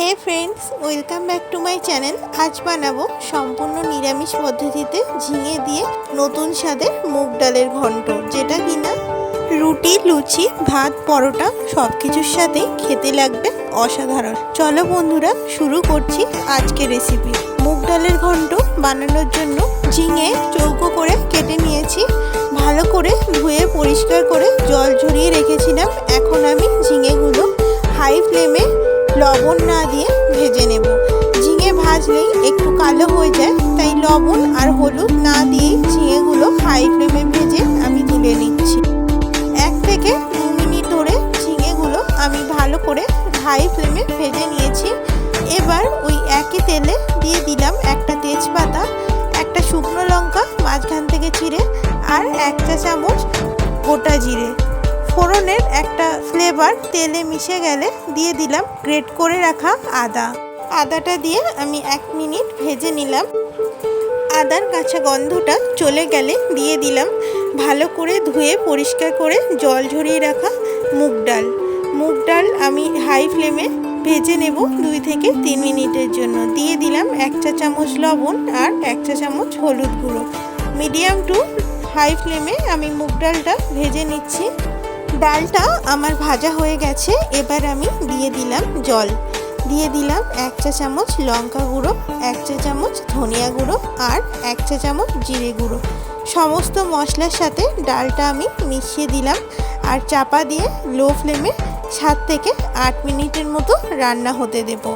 Hey friends welcome back to my channel আজ বানাবো সম্পূর্ণ নিরামিষ পদ্ধতিতে ঝিঙে দিয়ে নতুন স্বাদের মুগ ডালের ঘন্ট, যেটা কিনা রুটি, লুচি, ভাত, পরোটা সব কিছুর সাথেই খেতে লাগবে অসাধারণ। চলো বন্ধুরা, শুরু করছি আজকে রেসিপি মুগ ডালের ঘন্ট বানানোর জন্য ঝিঙে চৌকো করে কেটে নিয়েছি। ভালো করে ধুয়ে পরিষ্কার করে জল ঝরিয়ে রেখেছিলাম। এখন আমি ঝিঙেগুলো হাই ফ্লেমে লবণ না দিয়ে ভেজে নেব। ঝিঙে ভাজলেই একটু কালো হয়ে যায়, তাই লবণ আর হলুদ না দিয়েই ঝিঙেগুলো হাই ফ্লেমে ভেজে আমি তুলে নিচ্ছি। এক থেকে দু মিনিট ধরে ঝিঙেগুলো আমি ভালো করে হাই ফ্লেমে ভেজে নিয়েছি। এবার ওই একই তেলে দিয়ে দিলাম একটা তেজপাতা, একটা শুকনো লঙ্কা, মাঝখান থেকে চিড়ে, আর এক চা চামচ গোটা জিরে। ফোড়নের একটা ফ্লেভার তেলে মিশে গেলে দিয়ে দিলাম গ্রেট করে রাখা আদা। আদাটা দিয়ে আমি এক মিনিট ভেজে নিলাম। আদার কাঁচা গন্ধটা চলে গেলে দিয়ে দিলাম। ভালো করে ধুয়ে পরিষ্কার করে জল ঝরিয়ে রাখা মুগ ডাল। মুগ ডাল আমি হাই ফ্লেমে ভেজে নেব দুই থেকে তিন মিনিটের জন্য। দিয়ে দিলাম এক চা চামচ লবণ আর এক চা চামচ হলুদ গুঁড়ো। মিডিয়াম টু হাই ফ্লেমে আমি মুগ ডালটা ভেজে নিচ্ছি। ডালটা আমার ভাজা হয়ে গেছে, এবার আমি দিয়ে দিলাম জল। দিয়ে দিলাম এক চা চামচ লঙ্কা গুঁড়ো, এক চা চামচ ধনিয়া গুঁড়ো আর এক চা চামচ জিরে গুঁড়ো। সমস্ত মশলার সাথে ডালটা আমি মিশিয়ে দিলাম আর চাপা দিয়ে লো ফ্লেমে সাত থেকে আট মিনিটের মতো রান্না হতে দেবো।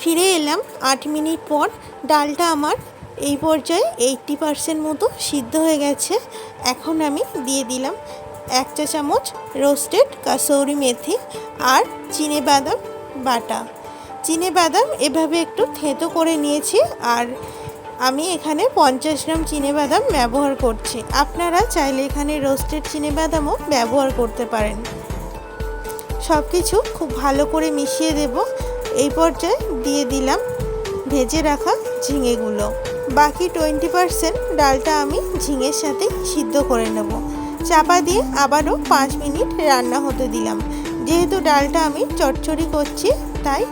ফিরে এলাম আট মিনিট পর, ডালটা আমার এই পর্যায়ে এইটটি পারসেন্ট মতো সিদ্ধ হয়ে গেছে। এখন আমি দিয়ে দিলাম এক চা চামচ রোস্টেড কাসৌরি মেথি আর চিনে বাদাম বাটা। চিনে বাদাম এভাবে একটু থেঁতো করে নিয়েছি আর আমি এখানে পঞ্চাশ গ্রাম বাদাম ব্যবহার করছি। আপনারা চাইলে এখানে রোস্টেড বাদামও ব্যবহার করতে পারেন। সব কিছু খুব ভালো করে মিশিয়ে দেব। এই পর্যায়ে দিয়ে দিলাম ভেজে রাখা ঝিঙেগুলো। বাকি টোয়েন্টি পারসেন্ট ডালটা আমি ঝিঙের সাথে সিদ্ধ করে নেব। চাপা দিয়ে আবারও পাঁচ মিনিট রান্না হতে দিলাম। যেহেতু ডালটা আমি চটচড়ি করছি, তাই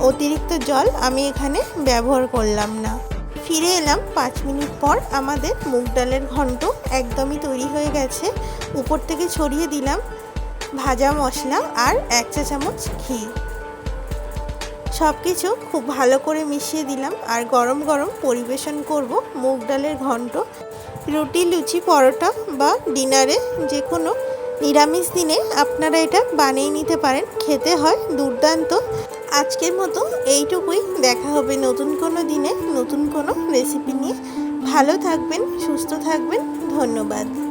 অতিরিক্ত জল আমি এখানে ব্যবহার করলাম না। ফিরে এলাম পাঁচ মিনিট পর আমাদের মুগ ডালের ঘন্ট একদমই তৈরি হয়ে গেছে। উপর থেকে ছড়িয়ে দিলাম ভাজা মশলা আর এক চা চামচ ঘি। সব কিছু খুব ভালো করে মিশিয়ে দিলাম আর গরম গরম পরিবেশন করব মুগ ডালের ঘন্ট। রুটি, লুচি, পরোটা বা ডিনারে যে কোনো নিরামিষ দিনে আপনারা এটা বানিয়ে নিতে পারেন। খেতে হয় দুর্দান্ত। আজকের মতো এইটুকুই। দেখা হবে নতুন কোনো দিনে নতুন কোনো রেসিপি নিয়ে। ভালো থাকবেন, সুস্থ থাকবেন। ধন্যবাদ।